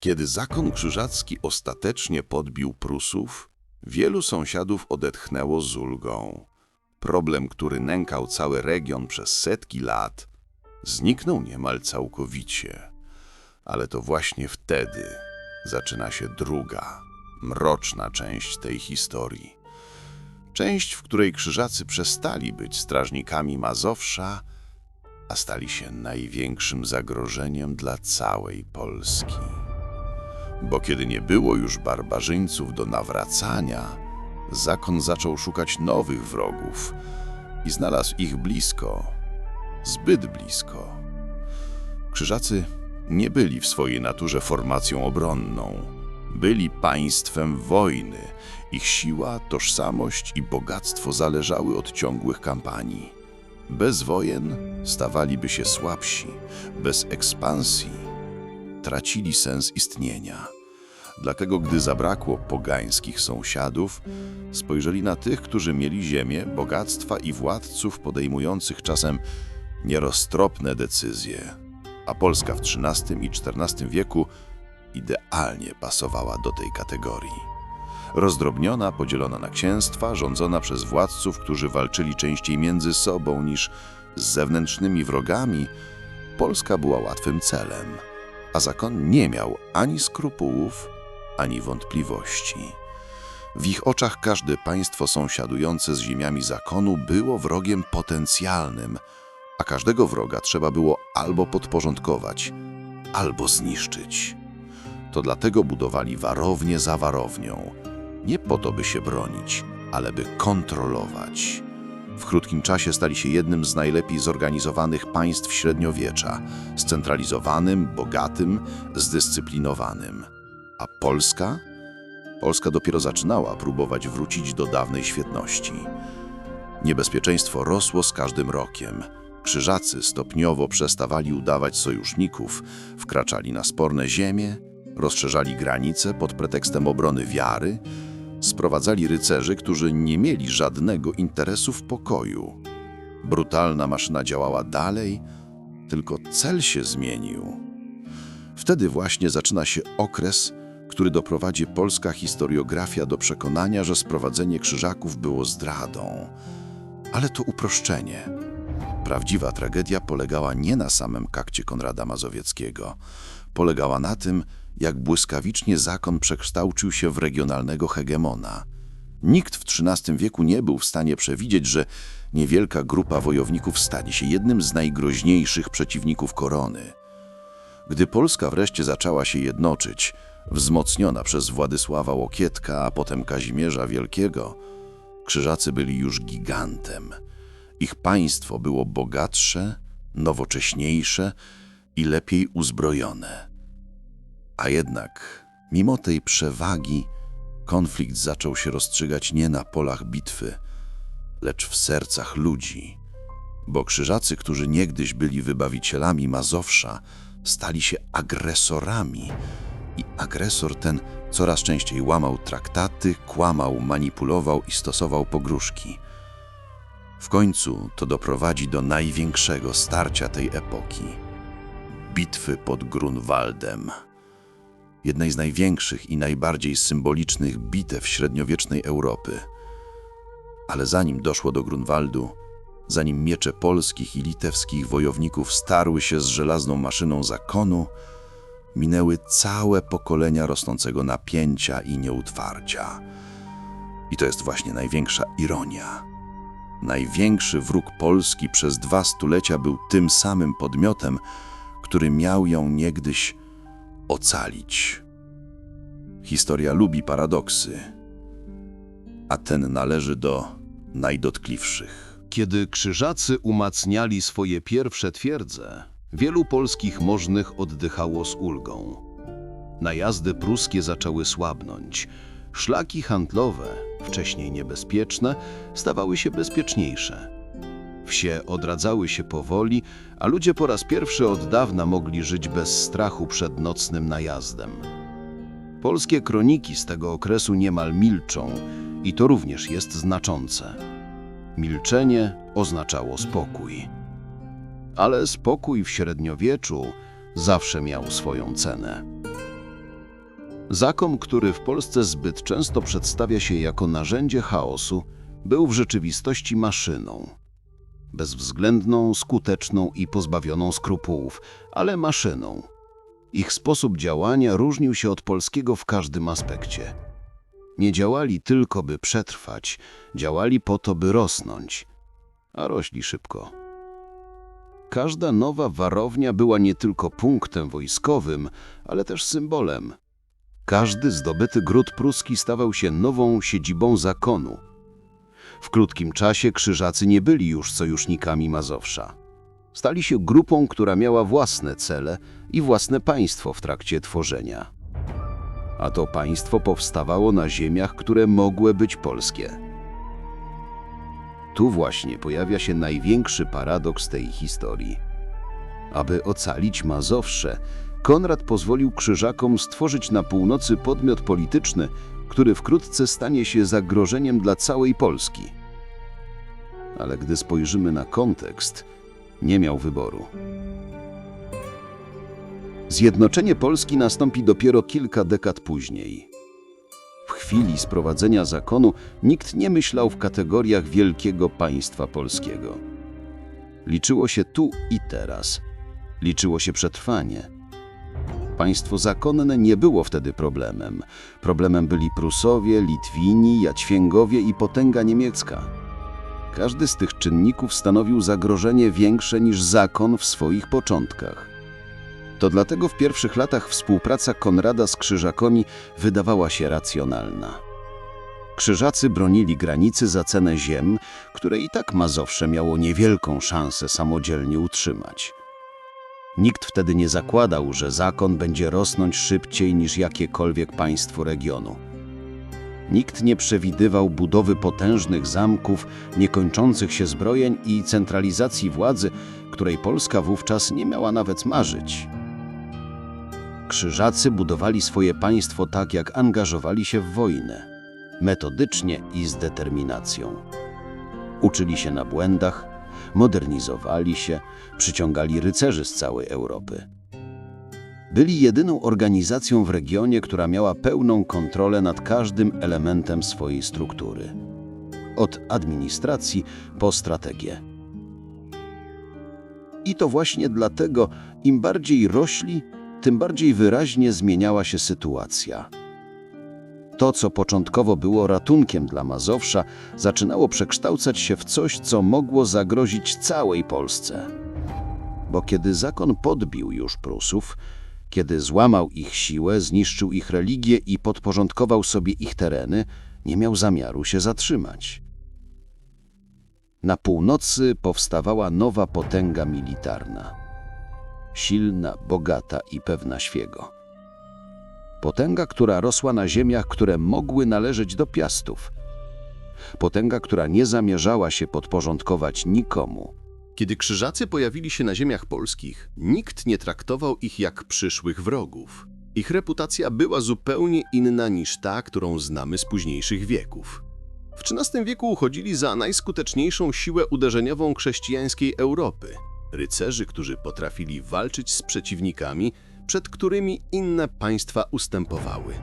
Kiedy zakon krzyżacki ostatecznie podbił Prusów, wielu sąsiadów odetchnęło z ulgą. Problem, który nękał cały region przez setki lat, zniknął niemal całkowicie. Ale to właśnie wtedy zaczyna się druga, mroczna część tej historii. Część, w której krzyżacy przestali być strażnikami Mazowsza, a stali się największym zagrożeniem dla całej Polski. Bo kiedy nie było już barbarzyńców do nawracania, zakon zaczął szukać nowych wrogów i znalazł ich blisko, zbyt blisko. Krzyżacy nie byli w swojej naturze formacją obronną. Byli państwem wojny. Ich siła, tożsamość i bogactwo zależały od ciągłych kampanii. Bez wojen stawaliby się słabsi, bez ekspansji tracili sens istnienia. Dlatego, gdy zabrakło pogańskich sąsiadów, spojrzeli na tych, którzy mieli ziemię, bogactwa i władców podejmujących czasem nieroztropne decyzje. A Polska w XIII i XIV wieku idealnie pasowała do tej kategorii. Rozdrobniona, podzielona na księstwa, rządzona przez władców, którzy walczyli częściej między sobą niż z zewnętrznymi wrogami, Polska była łatwym celem, a zakon nie miał ani skrupułów, ani wątpliwości. W ich oczach każde państwo sąsiadujące z ziemiami zakonu było wrogiem potencjalnym, a każdego wroga trzeba było albo podporządkować, albo zniszczyć. To dlatego budowali warownię za warownią. Nie po to, by się bronić, ale by kontrolować. W krótkim czasie stali się jednym z najlepiej zorganizowanych państw średniowiecza, scentralizowanym, bogatym, zdyscyplinowanym. A Polska? Polska dopiero zaczynała próbować wrócić do dawnej świetności. Niebezpieczeństwo rosło z każdym rokiem. Krzyżacy stopniowo przestawali udawać sojuszników, wkraczali na sporne ziemie, rozszerzali granice pod pretekstem obrony wiary, sprowadzali rycerzy, którzy nie mieli żadnego interesu w pokoju. Brutalna maszyna działała dalej, tylko cel się zmienił. Wtedy właśnie zaczyna się okres, który doprowadzi polska historiografia do przekonania, że sprowadzenie krzyżaków było zdradą. Ale to uproszczenie. Prawdziwa tragedia polegała nie na samym kakcie Konrada Mazowieckiego. Polegała na tym, jak błyskawicznie zakon przekształcił się w regionalnego hegemona. Nikt w XIII wieku nie był w stanie przewidzieć, że niewielka grupa wojowników stanie się jednym z najgroźniejszych przeciwników korony. Gdy Polska wreszcie zaczęła się jednoczyć, wzmocniona przez Władysława Łokietka, a potem Kazimierza Wielkiego, Krzyżacy byli już gigantem. Ich państwo było bogatsze, nowocześniejsze i lepiej uzbrojone. A jednak, mimo tej przewagi, konflikt zaczął się rozstrzygać nie na polach bitwy, lecz w sercach ludzi. Bo krzyżacy, którzy niegdyś byli wybawicielami Mazowsza, stali się agresorami. I agresor ten coraz częściej łamał traktaty, kłamał, manipulował i stosował pogróżki. W końcu to doprowadzi do największego starcia tej epoki bitwy pod Grunwaldem jednej z największych i najbardziej symbolicznych bitew średniowiecznej Europy. Ale zanim doszło do Grunwaldu, zanim miecze polskich i litewskich wojowników starły się z żelazną maszyną zakonu, minęły całe pokolenia rosnącego napięcia i nieutwarcia. I to jest właśnie największa ironia. Największy wróg Polski przez dwa stulecia był tym samym podmiotem, który miał ją niegdyś ocalić. Historia lubi paradoksy, a ten należy do najdotkliwszych. Kiedy krzyżacy umacniali swoje pierwsze twierdze, wielu polskich możnych oddychało z ulgą. Najazdy pruskie zaczęły słabnąć. Szlaki handlowe, wcześniej niebezpieczne, stawały się bezpieczniejsze. Wsie odradzały się powoli, a ludzie po raz pierwszy od dawna mogli żyć bez strachu przed nocnym najazdem. Polskie kroniki z tego okresu niemal milczą i to również jest znaczące. Milczenie oznaczało spokój. Ale spokój w średniowieczu zawsze miał swoją cenę. Zakon, który w Polsce zbyt często przedstawia się jako narzędzie chaosu, był w rzeczywistości maszyną. Bezwzględną, skuteczną i pozbawioną skrupułów, ale maszyną. Ich sposób działania różnił się od polskiego w każdym aspekcie. Nie działali tylko, by przetrwać, działali po to, by rosnąć, a rośli szybko. Każda nowa warownia była nie tylko punktem wojskowym, ale też symbolem. Każdy zdobyty gród pruski stawał się nową siedzibą zakonu. W krótkim czasie krzyżacy nie byli już sojusznikami Mazowsza. Stali się grupą, która miała własne cele i własne państwo w trakcie tworzenia. A to państwo powstawało na ziemiach, które mogły być polskie. Tu właśnie pojawia się największy paradoks tej historii. Aby ocalić Mazowsze, Konrad pozwolił krzyżakom stworzyć na północy podmiot polityczny, który wkrótce stanie się zagrożeniem dla całej Polski. Ale gdy spojrzymy na kontekst, nie miał wyboru. Zjednoczenie Polski nastąpi dopiero kilka dekad później. W chwili sprowadzenia zakonu nikt nie myślał w kategoriach wielkiego państwa polskiego. Liczyło się tu i teraz. Liczyło się przetrwanie. Państwo zakonne nie było wtedy problemem. Problemem byli Prusowie, Litwini, Jaćwięgowie i potęga niemiecka. Każdy z tych czynników stanowił zagrożenie większe niż zakon w swoich początkach. To dlatego w pierwszych latach współpraca Konrada z Krzyżakami wydawała się racjonalna. Krzyżacy bronili granicy za cenę ziem, które i tak Mazowsze miało niewielką szansę samodzielnie utrzymać. Nikt wtedy nie zakładał, że zakon będzie rosnąć szybciej niż jakiekolwiek państwo regionu. Nikt nie przewidywał budowy potężnych zamków, niekończących się zbrojeń i centralizacji władzy, której Polska wówczas nie miała nawet marzyć. Krzyżacy budowali swoje państwo tak, jak angażowali się w wojnę metodycznie i z determinacją. Uczyli się na błędach, modernizowali się, przyciągali rycerzy z całej Europy. Byli jedyną organizacją w regionie, która miała pełną kontrolę nad każdym elementem swojej struktury. Od administracji po strategię. I to właśnie dlatego, im bardziej rośli, tym bardziej wyraźnie zmieniała się sytuacja. To, co początkowo było ratunkiem dla Mazowsza, zaczynało przekształcać się w coś, co mogło zagrozić całej Polsce. Bo kiedy zakon podbił już Prusów, kiedy złamał ich siłę, zniszczył ich religię i podporządkował sobie ich tereny, nie miał zamiaru się zatrzymać. Na północy powstawała nowa potęga militarna. Silna, bogata i pewna świego. Potęga, która rosła na ziemiach, które mogły należeć do piastów. Potęga, która nie zamierzała się podporządkować nikomu. Kiedy krzyżacy pojawili się na ziemiach polskich, nikt nie traktował ich jak przyszłych wrogów. Ich reputacja była zupełnie inna niż ta, którą znamy z późniejszych wieków. W XIII wieku uchodzili za najskuteczniejszą siłę uderzeniową chrześcijańskiej Europy. Rycerzy, którzy potrafili walczyć z przeciwnikami, przed którymi inne państwa ustępowały.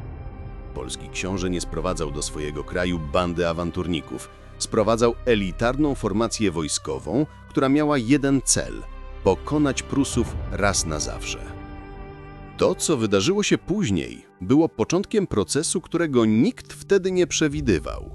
Polski książę nie sprowadzał do swojego kraju bandy awanturników. Sprowadzał elitarną formację wojskową, która miała jeden cel – pokonać Prusów raz na zawsze. To, co wydarzyło się później, było początkiem procesu, którego nikt wtedy nie przewidywał.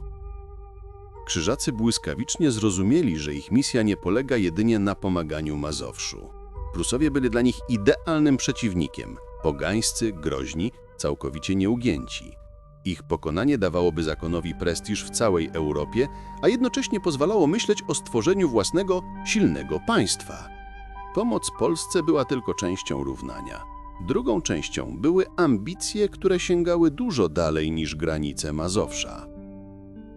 Krzyżacy błyskawicznie zrozumieli, że ich misja nie polega jedynie na pomaganiu Mazowszu. Prusowie byli dla nich idealnym przeciwnikiem, pogańscy, groźni, całkowicie nieugięci. Ich pokonanie dawałoby zakonowi prestiż w całej Europie, a jednocześnie pozwalało myśleć o stworzeniu własnego, silnego państwa. Pomoc Polsce była tylko częścią równania. Drugą częścią były ambicje, które sięgały dużo dalej niż granice Mazowsza.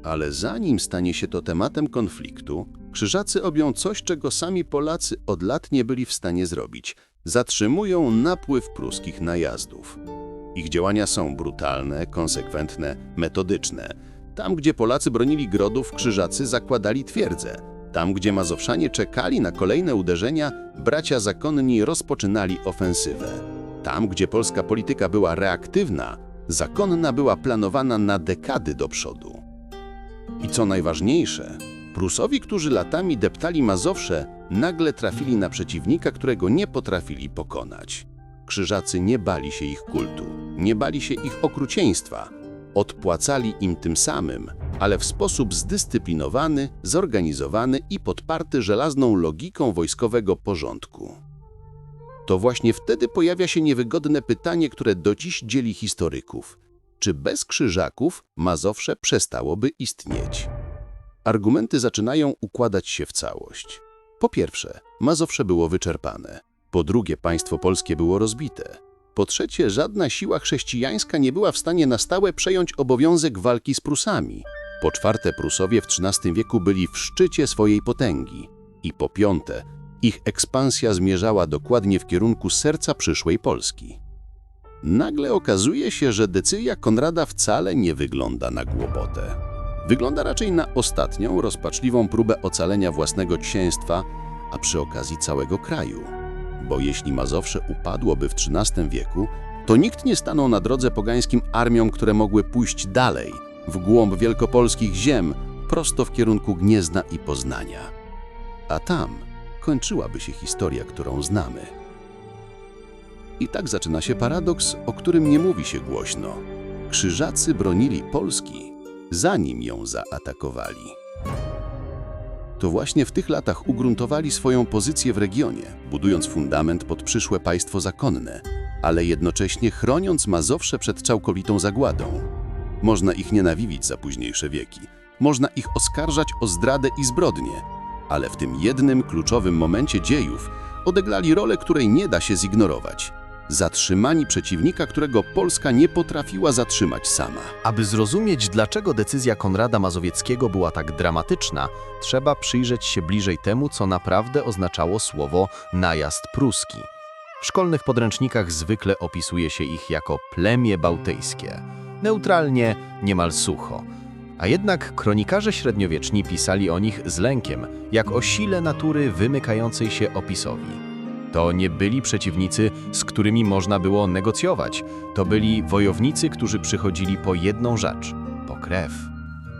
Ale zanim stanie się to tematem konfliktu, krzyżacy obią coś, czego sami Polacy od lat nie byli w stanie zrobić. Zatrzymują napływ pruskich najazdów. Ich działania są brutalne, konsekwentne, metodyczne. Tam, gdzie Polacy bronili grodów, krzyżacy zakładali twierdze. Tam, gdzie Mazowszanie czekali na kolejne uderzenia, bracia zakonni rozpoczynali ofensywę. Tam, gdzie polska polityka była reaktywna, zakonna była planowana na dekady do przodu. I co najważniejsze, Prusowi, którzy latami deptali Mazowsze, nagle trafili na przeciwnika, którego nie potrafili pokonać. Krzyżacy nie bali się ich kultu, nie bali się ich okrucieństwa. Odpłacali im tym samym, ale w sposób zdyscyplinowany, zorganizowany i podparty żelazną logiką wojskowego porządku. To właśnie wtedy pojawia się niewygodne pytanie, które do dziś dzieli historyków. Czy bez krzyżaków Mazowsze przestałoby istnieć? Argumenty zaczynają układać się w całość. Po pierwsze, Mazowsze było wyczerpane. Po drugie, państwo polskie było rozbite. Po trzecie, żadna siła chrześcijańska nie była w stanie na stałe przejąć obowiązek walki z Prusami. Po czwarte, Prusowie w XIII wieku byli w szczycie swojej potęgi. I po piąte, ich ekspansja zmierzała dokładnie w kierunku serca przyszłej Polski. Nagle okazuje się, że decyzja Konrada wcale nie wygląda na głupotę. Wygląda raczej na ostatnią, rozpaczliwą próbę ocalenia własnego księstwa, a przy okazji całego kraju. Bo jeśli Mazowsze upadłoby w XIII wieku, to nikt nie stanął na drodze pogańskim armiom, które mogły pójść dalej, w głąb wielkopolskich ziem, prosto w kierunku Gniezna i Poznania. A tam kończyłaby się historia, którą znamy. I tak zaczyna się paradoks, o którym nie mówi się głośno. Krzyżacy bronili Polski, zanim ją zaatakowali. To właśnie w tych latach ugruntowali swoją pozycję w regionie, budując fundament pod przyszłe państwo zakonne, ale jednocześnie chroniąc Mazowsze przed całkowitą zagładą. Można ich nienawidzić za późniejsze wieki, można ich oskarżać o zdradę i zbrodnie, ale w tym jednym kluczowym momencie dziejów odegrali rolę, której nie da się zignorować. Zatrzymani przeciwnika, którego Polska nie potrafiła zatrzymać sama. Aby zrozumieć, dlaczego decyzja Konrada Mazowieckiego była tak dramatyczna, trzeba przyjrzeć się bliżej temu, co naprawdę oznaczało słowo najazd pruski. W szkolnych podręcznikach zwykle opisuje się ich jako plemię bałtyjskie. Neutralnie, niemal sucho. A jednak kronikarze średniowieczni pisali o nich z lękiem, jak o sile natury wymykającej się opisowi. To nie byli przeciwnicy, z którymi można było negocjować. To byli wojownicy, którzy przychodzili po jedną rzecz po krew.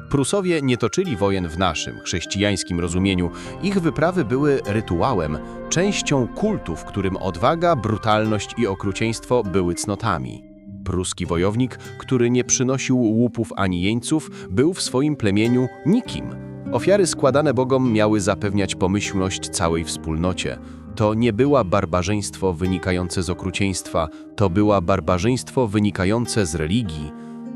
Prusowie nie toczyli wojen w naszym, chrześcijańskim rozumieniu. Ich wyprawy były rytuałem, częścią kultu, w którym odwaga, brutalność i okrucieństwo były cnotami. Pruski wojownik, który nie przynosił łupów ani jeńców, był w swoim plemieniu nikim. Ofiary składane bogom miały zapewniać pomyślność całej wspólnocie. To nie była barbarzyństwo wynikające z okrucieństwa, to była barbarzyństwo wynikające z religii.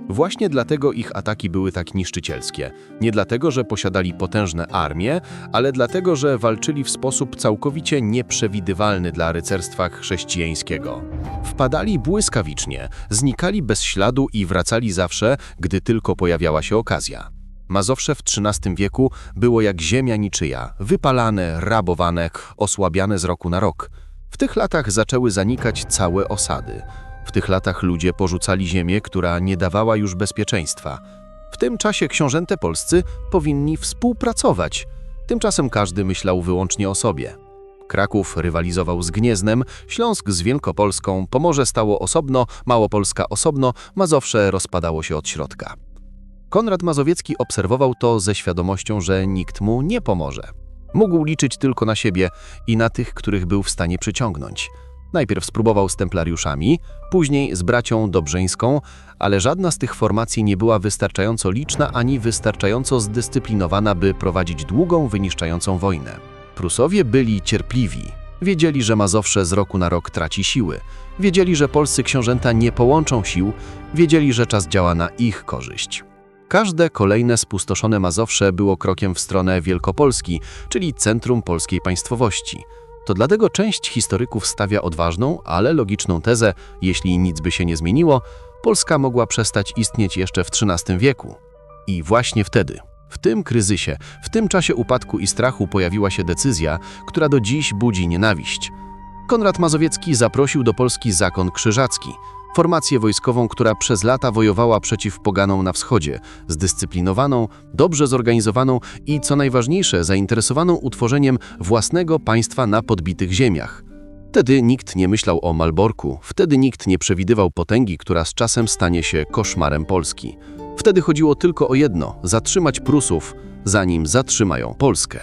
Właśnie dlatego ich ataki były tak niszczycielskie. Nie dlatego, że posiadali potężne armie, ale dlatego, że walczyli w sposób całkowicie nieprzewidywalny dla rycerstwa chrześcijańskiego. Wpadali błyskawicznie, znikali bez śladu i wracali zawsze, gdy tylko pojawiała się okazja. Mazowsze w XIII wieku było jak ziemia niczyja, wypalane, rabowane, osłabiane z roku na rok. W tych latach zaczęły zanikać całe osady. W tych latach ludzie porzucali ziemię, która nie dawała już bezpieczeństwa. W tym czasie książęte polscy powinni współpracować. Tymczasem każdy myślał wyłącznie o sobie. Kraków rywalizował z Gnieznem, Śląsk z Wielkopolską, Pomorze stało osobno, Małopolska osobno, Mazowsze rozpadało się od środka. Konrad Mazowiecki obserwował to ze świadomością, że nikt mu nie pomoże. Mógł liczyć tylko na siebie i na tych, których był w stanie przyciągnąć. Najpierw spróbował z templariuszami, później z bracią Dobrzeńską, ale żadna z tych formacji nie była wystarczająco liczna ani wystarczająco zdyscyplinowana, by prowadzić długą, wyniszczającą wojnę. Prusowie byli cierpliwi. Wiedzieli, że Mazowsze z roku na rok traci siły. Wiedzieli, że polscy książęta nie połączą sił. Wiedzieli, że czas działa na ich korzyść. Każde kolejne spustoszone Mazowsze było krokiem w stronę Wielkopolski, czyli centrum polskiej państwowości. To dlatego część historyków stawia odważną, ale logiczną tezę, jeśli nic by się nie zmieniło, Polska mogła przestać istnieć jeszcze w XIII wieku. I właśnie wtedy, w tym kryzysie, w tym czasie upadku i strachu pojawiła się decyzja, która do dziś budzi nienawiść. Konrad Mazowiecki zaprosił do Polski zakon krzyżacki, formację wojskową, która przez lata wojowała przeciw poganom na wschodzie, zdyscyplinowaną, dobrze zorganizowaną i, co najważniejsze, zainteresowaną utworzeniem własnego państwa na podbitych ziemiach. Wtedy nikt nie myślał o Malborku, wtedy nikt nie przewidywał potęgi, która z czasem stanie się koszmarem Polski. Wtedy chodziło tylko o jedno zatrzymać Prusów, zanim zatrzymają Polskę.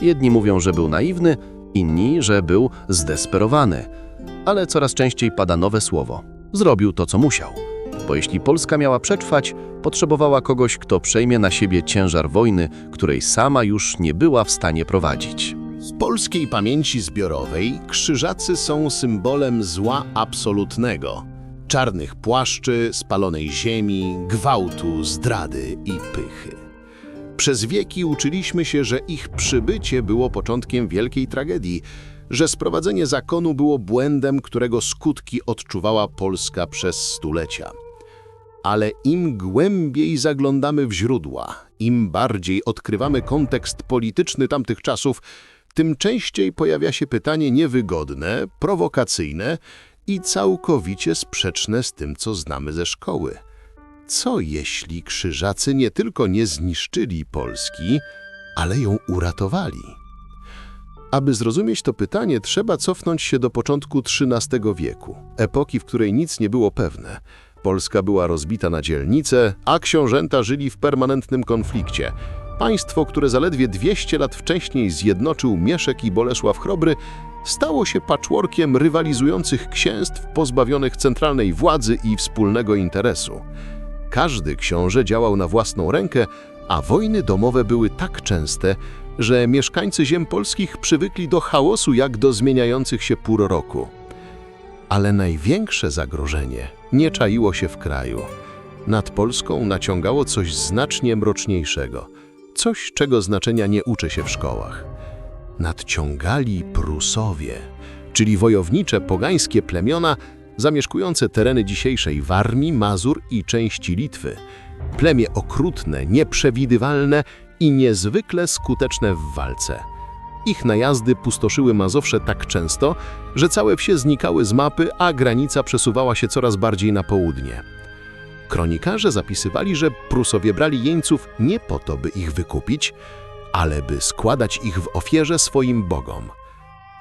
Jedni mówią, że był naiwny, inni, że był zdesperowany. Ale coraz częściej pada nowe słowo. Zrobił to, co musiał. Bo jeśli Polska miała przetrwać, potrzebowała kogoś, kto przejmie na siebie ciężar wojny, której sama już nie była w stanie prowadzić. Z polskiej pamięci zbiorowej krzyżacy są symbolem zła absolutnego. Czarnych płaszczy, spalonej ziemi, gwałtu, zdrady i pychy. Przez wieki uczyliśmy się, że ich przybycie było początkiem wielkiej tragedii, że sprowadzenie zakonu było błędem, którego skutki odczuwała Polska przez stulecia. Ale im głębiej zaglądamy w źródła, im bardziej odkrywamy kontekst polityczny tamtych czasów, tym częściej pojawia się pytanie niewygodne, prowokacyjne i całkowicie sprzeczne z tym, co znamy ze szkoły. Co jeśli krzyżacy nie tylko nie zniszczyli Polski, ale ją uratowali? Aby zrozumieć to pytanie, trzeba cofnąć się do początku XIII wieku, epoki, w której nic nie było pewne. Polska była rozbita na dzielnice, a książęta żyli w permanentnym konflikcie. Państwo, które zaledwie 200 lat wcześniej zjednoczył Mieszek i Bolesław Chrobry, stało się patchworkiem rywalizujących księstw pozbawionych centralnej władzy i wspólnego interesu. Każdy książę działał na własną rękę, a wojny domowe były tak częste, że mieszkańcy ziem polskich przywykli do chaosu jak do zmieniających się pór roku. Ale największe zagrożenie nie czaiło się w kraju. Nad Polską naciągało coś znacznie mroczniejszego, coś, czego znaczenia nie uczy się w szkołach. Nadciągali Prusowie, czyli wojownicze pogańskie plemiona zamieszkujące tereny dzisiejszej Warmii, Mazur i części Litwy. Plemię okrutne, nieprzewidywalne i niezwykle skuteczne w walce. Ich najazdy pustoszyły Mazowsze tak często, że całe wsie znikały z mapy, a granica przesuwała się coraz bardziej na południe. Kronikarze zapisywali, że Prusowie brali jeńców nie po to, by ich wykupić, ale by składać ich w ofierze swoim bogom.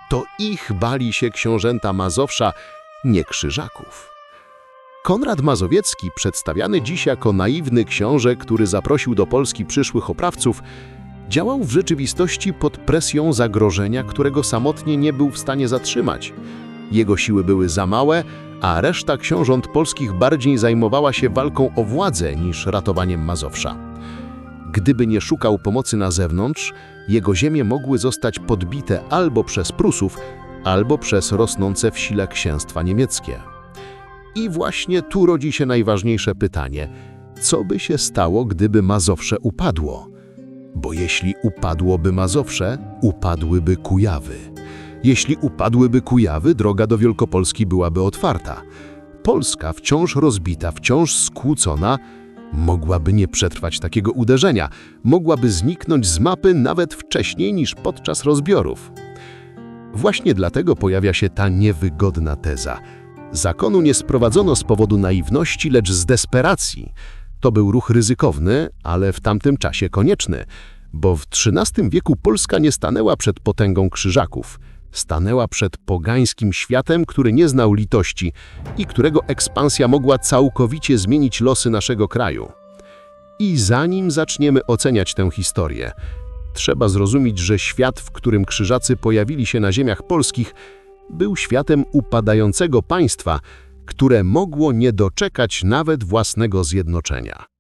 To ich bali się książęta Mazowsza, nie krzyżaków. Konrad Mazowiecki, przedstawiany dziś jako naiwny książę, który zaprosił do Polski przyszłych oprawców, działał w rzeczywistości pod presją zagrożenia, którego samotnie nie był w stanie zatrzymać. Jego siły były za małe, a reszta książąt polskich bardziej zajmowała się walką o władzę niż ratowaniem Mazowsza. Gdyby nie szukał pomocy na zewnątrz, jego ziemie mogły zostać podbite albo przez Prusów, albo przez rosnące w sile księstwa niemieckie. I właśnie tu rodzi się najważniejsze pytanie: co by się stało, gdyby Mazowsze upadło? Bo jeśli upadłoby Mazowsze, upadłyby Kujawy. Jeśli upadłyby Kujawy, droga do Wielkopolski byłaby otwarta. Polska, wciąż rozbita, wciąż skłócona, mogłaby nie przetrwać takiego uderzenia, mogłaby zniknąć z mapy nawet wcześniej niż podczas rozbiorów. Właśnie dlatego pojawia się ta niewygodna teza. Zakonu nie sprowadzono z powodu naiwności, lecz z desperacji. To był ruch ryzykowny, ale w tamtym czasie konieczny, bo w XIII wieku Polska nie stanęła przed potęgą krzyżaków. Stanęła przed pogańskim światem, który nie znał litości i którego ekspansja mogła całkowicie zmienić losy naszego kraju. I zanim zaczniemy oceniać tę historię, trzeba zrozumieć, że świat, w którym krzyżacy pojawili się na ziemiach polskich, był światem upadającego państwa, które mogło nie doczekać nawet własnego zjednoczenia.